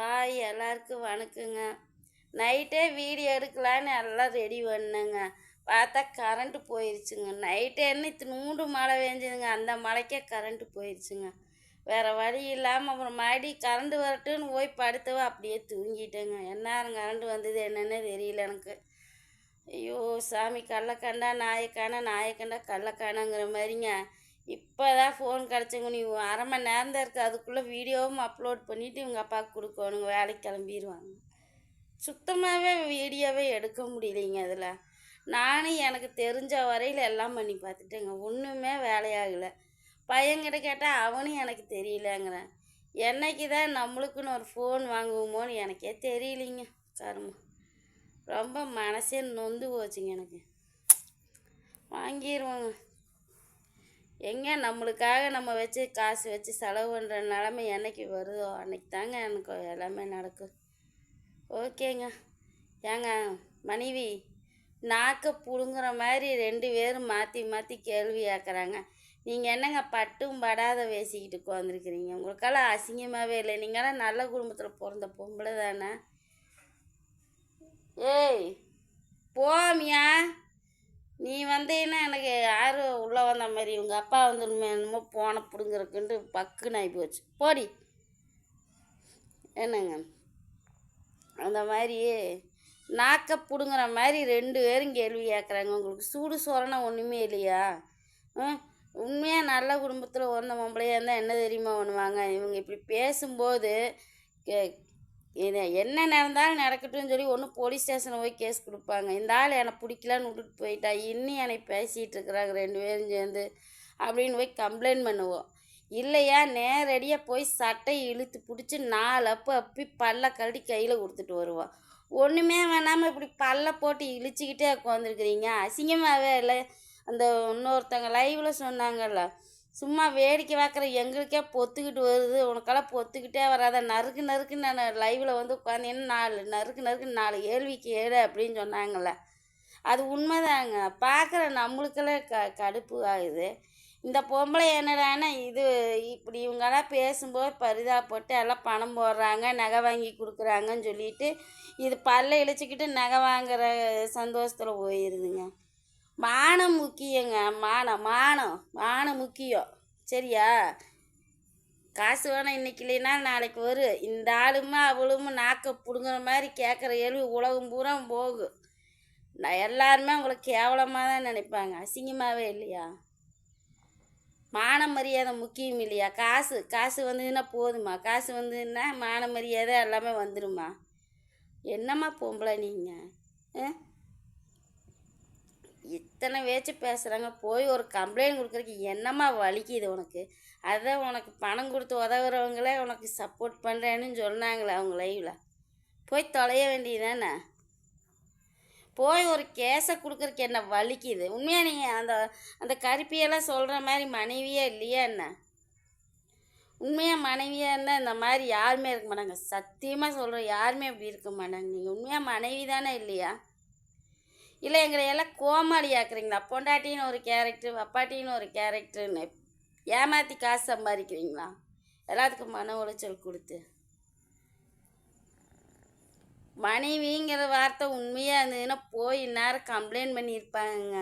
Hi எல்லாருக்கும் வணக்கங்க. நைட்டே வீடியோ எடுக்கலான்னு எல்லாம் ரெடி பண்ணேங்க. பார்த்தா கரண்ட்டு போயிடுச்சுங்க நைட்டே என்ன இத்தினூண்டு மழை வேஞ்சதுங்க அந்த மழைக்கே கரண்ட்டு போயிடுச்சுங்க வேறு வழி இல்லாமல் அப்புறம் மறுபடி கரண்ட் வரட்டுன்னு போய் படுத்தவ அப்படியே தூங்கிட்டேங்க. எந்நேரம் கரண்ட் வந்தது என்னன்னே தெரியல எனக்கு. ஐயோ சாமி கள்ளக்கண்டா நாயக்கானா நாயக்கண்டா கள்ளக்கானாங்கிற மாதிரிங்க. இப்போ தான் ஃபோன் கிடச்சிங்க. நீ அரை மணி நேரம் தான் இருக்குது அதுக்குள்ளே வீடியோவும் அப்லோட் பண்ணிவிட்டு இவங்க அப்பாவுக்கு கொடுக்கணுங்க வேலைக்கு கிளம்பிடுவாங்க சுத்தமாகவே வீடியோவே எடுக்க முடியலைங்க அதில். நானும் எனக்கு தெரிஞ்ச வரையில் எல்லாம் பண்ணி பார்த்துட்டேங்க. ஒன்றுமே வேலையாகலை. பையன்கிட்ட கேட்டால் அவனும் எனக்கு தெரியலங்கிறேன் என்னைக்கு தான் நம்மளுக்குன்னு ஒரு ஃபோன் வாங்குவோமோன்னு எனக்கே தெரியலிங்க. கருமா ரொம்ப மனசே நொந்து போச்சுங்க எனக்கு. வாங்கிடுவோங்க எங்கே நம்மளுக்காக நம்ம வச்சு காசு வச்சு செலவு பண்ணுற நிலமை என்னைக்கு வருதோ அன்னைக்கு தாங்க எனக்கு எல்லாமே நடக்கும். ஓகேங்க. ஏங்க மனைவி நாக்கை புழுங்குற மாதிரி ரெண்டு பேரும் மாற்றி மாற்றி கேள்வி கேட்குறாங்க நீங்கள் என்னங்க பட்டும் படாத பேசிக்கிட்டு உட்காந்துருக்கிறீங்க உங்களுக்கெல்லாம் அசிங்கமாகவே இல்லை. நீங்களாம் நல்ல குடும்பத்தில் பிறந்த பொம்பளை தானே? ஏய் போமியா. நீ வந்தீங்கன்னா எனக்கு யாரும் உள்ளே வந்த மாதிரி உங்கள் அப்பா வந்து என்னமோ போன பிடுங்குறக்குன்ட்டு பக்குன்னு ஆகி போச்சு. போடி. என்னங்க? அந்த மாதிரி நாக்க பிடுங்குற மாதிரி ரெண்டு பேரும் கேள்வி கேட்குறாங்க உங்களுக்கு சூடு சோறனா ஒன்றுமே இல்லையா? ம்? உண்மையாக நல்ல குடும்பத்தில் வந்த பொம்பளையாக இருந்தால் என்ன தெரியுமா பண்ணுவாங்க? இவங்க இப்படி பேசும்போது கே இது என்ன நடந்தாலும் நடக்கட்டும்னு சொல்லி ஒன்று போலீஸ் ஸ்டேஷனில் போய் கேஸ் கொடுப்பாங்க. இந்த ஆள் என்னை பிடிக்கலான்னு விட்டுட்டு போயிட்டா இன்னும் என்னை பேசிகிட்டு இருக்கிறாங்க ரெண்டு பேரும் சேர்ந்து அப்படின்னு போய் கம்ப்ளைண்ட் பண்ணுவோம். இல்லையா நேரடியாக போய் சட்டையை இழுத்து பிடிச்சி நாலு அப்போ அப்பி பல்ல கழட்டி கையில் கொடுத்துட்டு வருவோம். ஒன்றுமே வேணாமல் இப்படி பல்ல போட்டு இழிச்சிக்கிட்டே உட்காந்துருக்குறீங்க அசிங்கமாகவே இல்லை. அந்த இன்னொருத்தவங்க லைவில் சொன்னாங்கல்ல சும்மா வேடிக்கை பார்க்குற எங்களுக்கே பொத்துக்கிட்டு வருது. உனக்கெல்லாம் பொத்துக்கிட்டே வராத. நறுக்கு நறுக்குன்னு நான் லைவில் வந்து உட்காந்தேன்னு நாலு நறுக்கு நறுக்கு நாலு ஏழ்விக்கு ஏழு அப்படின்னு சொன்னாங்கல்ல. அது உண்மைதாங்க. பார்க்குற நம்மளுக்கெல்லாம் க கடுப்பு ஆகுது. இந்த பொம்பளை என்னடான்னா இது இப்படி இவங்கெல்லாம் பேசும்போது பரிதாபப்பட்டு எல்லாம் பணம் போடுறாங்க நகை வாங்கி கொடுக்குறாங்கன்னு சொல்லிட்டு இது பல்ல இழிச்சிக்கிட்டு நகை வாங்குற சந்தோஷத்தில் போயிருதுங்க. மானம் முக்கியங்க. மானம் மானம் மானம் முக்கியம். சரியா? காசு வேணாம் இன்னைக்கு இல்லைன்னா நாளைக்கு வரும் இந்த ஆளுமே அவளும் நாக்க பிடுங்குற மாதிரி கேட்குற கேள்வி உலகம் பூரா போகும் நான் எல்லாருமே உங்களை கேவலமாக தான் நினைப்பாங்க. அசிங்கமாகவே இல்லையா? மான மரியாதை முக்கியம் இல்லையா? காசு காசு வந்ததுன்னா போதுமா? காசு வந்ததுன்னா மான மரியாதை எல்லாமே வந்துடுமா என்னம்மா பொம்பளை நீங்கள் ஆ? இத்தனை வேச்சு பேசுகிறாங்க போய் ஒரு கம்ப்ளைண்ட் கொடுக்குறதுக்கு என்னம்மா வலிக்குது உனக்கு? அதான் உனக்கு பணம் கொடுத்து உதவுறவங்களே உனக்கு சப்போர்ட் பண்ணுறேன்னு சொன்னாங்களே அவங்க லைவில் போய் தொலைய வேண்டியதானே போய் ஒரு கேஸை கொடுக்குறக்கு என்ன வலிக்குது? உண்மையாக நீங்கள் அந்த அந்த கருப்பியெல்லாம் சொல்கிற மாதிரி மனைவியே இல்லையா என்ன? உண்மையாக மனைவியாக இருந்தால் இந்த மாதிரி யாருமே இருக்க மாட்டாங்க. சத்தியமாக சொல்கிறோம் யாருமே அப்படி இருக்க மாட்டாங்க. நீங்கள் உண்மையாக மனைவி தானே இல்லையா? இல்லை எங்களை எல்லாம் கோமாளி ஆக்குறீங்களா பொண்டாட்டின்னு ஒரு கேரக்டர் அப்பாட்டின்னு ஒரு கேரக்டர்னு ஏமாற்றி காசு சம்பாதிக்கிறீங்களா? எல்லாத்துக்கும் மன உளைச்சல் கொடுத்து. மனைவிங்கிற வார்த்தை உண்மையாக இருந்ததுன்னா போய் இந்நேரம் கம்ப்ளைண்ட் பண்ணியிருப்பாங்க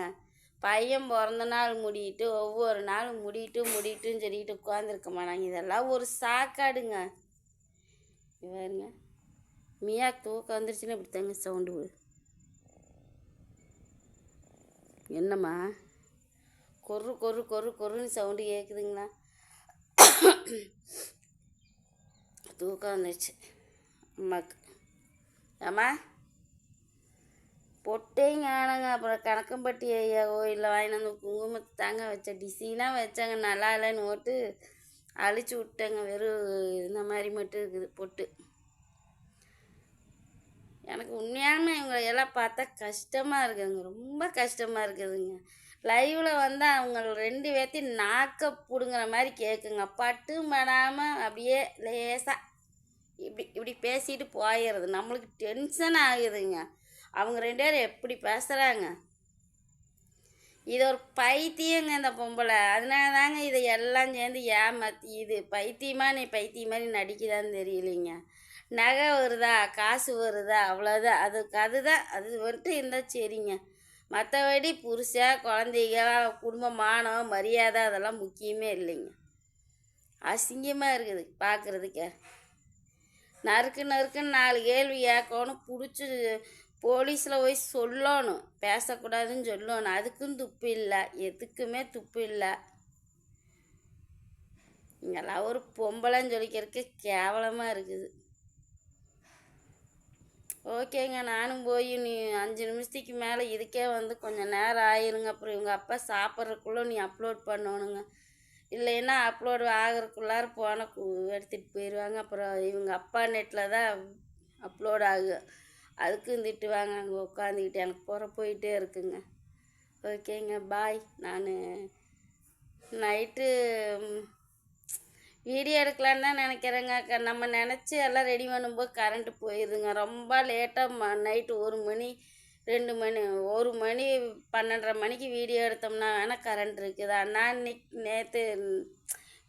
பையன் பிறந்த நாள் முடிட்டு ஒவ்வொரு நாளும் முடிட்டு முடிட்டுன்னு சொல்லிட்டு உட்காந்துருக்க மாட்டாங்க. இதெல்லாம் ஒரு சாக்காடுங்க. இவருங்க. மியா தூக்கம் வந்துருச்சுன்னா இப்படி தாங்க சவுண்டு என்னம்மா? கொரு கொரு கொரு கொருன்னு சவுண்டு கேட்குதுங்களா தூக்கம் வந்துச்சு அம்மாக்கு. ஏம்மா? பொட்டையும் காணுங்க அப்புறம் கணக்கம்பட்டி ஐயா கோயிலில் வாங்கிட்டு வந்து குங்குமத்தை தாங்க வச்ச டிசைனாக வச்சாங்க. நல்லா இல்லைன்னு போட்டு அழிச்சு விட்டேங்க. வெறும் இந்த மாதிரி மட்டும் இருக்குது. பொட்டு. எனக்கு உண்மையான இவங்களை எல்லாம் பார்த்தா கஷ்டமாக இருக்குதுங்க. ரொம்ப கஷ்டமாக இருக்குதுங்க. லைவில் வந்து அவங்க ரெண்டு பேர்த்தையும் நாக்க பிடுங்குற மாதிரி கேட்குங்க பட்டு படாமல் அப்படியே லேசாக இப்படி இப்படி பேசிட்டு போயிடுறது. நம்மளுக்கு டென்ஷன் ஆகுதுங்க. அவங்க ரெண்டு பேரும் எப்படி பேசுகிறாங்க இது ஒரு பைத்தியங்க இந்த பொம்பளை. அதனால தாங்க இதை எல்லாம் சேர்ந்து ஏமாற்றி இது பைத்தியமாக நீ பைத்தியமாக நீ நடிக்குதான்னு தெரியலைங்க. நகை வருதா? காசு வருதா? அவ்வளோதான் அதுக்கு அதுதான். அது வந்துட்டு இருந்தால் சரிங்க. மற்றபடி புருஷன் குழந்தைங்க குடும்ப மானம் மரியாதை அதெல்லாம் முக்கியமே இல்லைங்க. அசிங்கமாக இருக்குது பார்க்குறதுக்கே நறுக்கு நறுக்குன்னு நாலு கேள்வி கேட்கணும். பிடிச்சி போலீஸில் போய் சொல்லணும். பேசக்கூடாதுன்னு சொல்லணும். அதுக்கும் துப்பு இல்லை. எதுக்குமே துப்பு இல்லை. இங்கெல்லாம் ஒரு பொம்பளைன்னு சொல்லிக்கிறதுக்கு கேவலமாக இருக்குது. ஓகேங்க நானும் போய் நீ அஞ்சு நிமிஷத்துக்கு மேலே இதுக்கே வந்து கொஞ்சம் நேரம் ஆயிருங்க. அப்புறம் இவங்க அப்பா சாப்பிட்றக்குள்ளே நீ அப்லோட் பண்ணணுங்க. இல்லைன்னா அப்லோடு ஆகிறக்குள்ளார போன எடுத்துகிட்டு போயிடுவாங்க அப்புறம் இவங்க அப்பா நெட்டில் தான் அப்லோட் ஆகும் அதுக்கும் திட்டுவாங்க அங்கே உட்காந்துக்கிட்டு எனக்கு புற போயிட்டே இருக்குங்க. ஓகேங்க பாய் நான் நைட்டு வீடியோ எடுக்கலான்னு தான் நினைக்கிறேங்க நம்ம நினச்சி எல்லாம் ரெடி பண்ணும்போது கரண்ட்டு போயிடுதுங்க ரொம்ப லேட்டாக நைட்டு ஒரு மணி ரெண்டு மணி ஒரு மணி பன்னெண்டரை மணிக்கு வீடியோ எடுத்தோம்னா வேணால் கரண்ட் இருக்குது. ஆனால் இன்னைக்கு நேற்று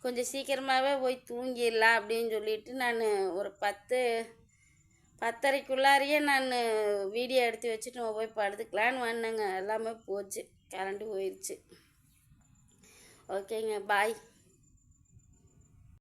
கொஞ்சம் சீக்கிரமாகவே போய் தூங்கிடலாம் அப்படின்னு சொல்லிட்டு நான் ஒரு பத்து பத்தரைக்குள்ளாரையே நான் வீடியோ எடுத்து வச்சுட்டு நம்ம போய் படுத்துக்கலான்னு வந்தேங்க. எல்லாமே போச்சு. கரண்ட்டு போயிடுச்சு ஓகேங்க பாய்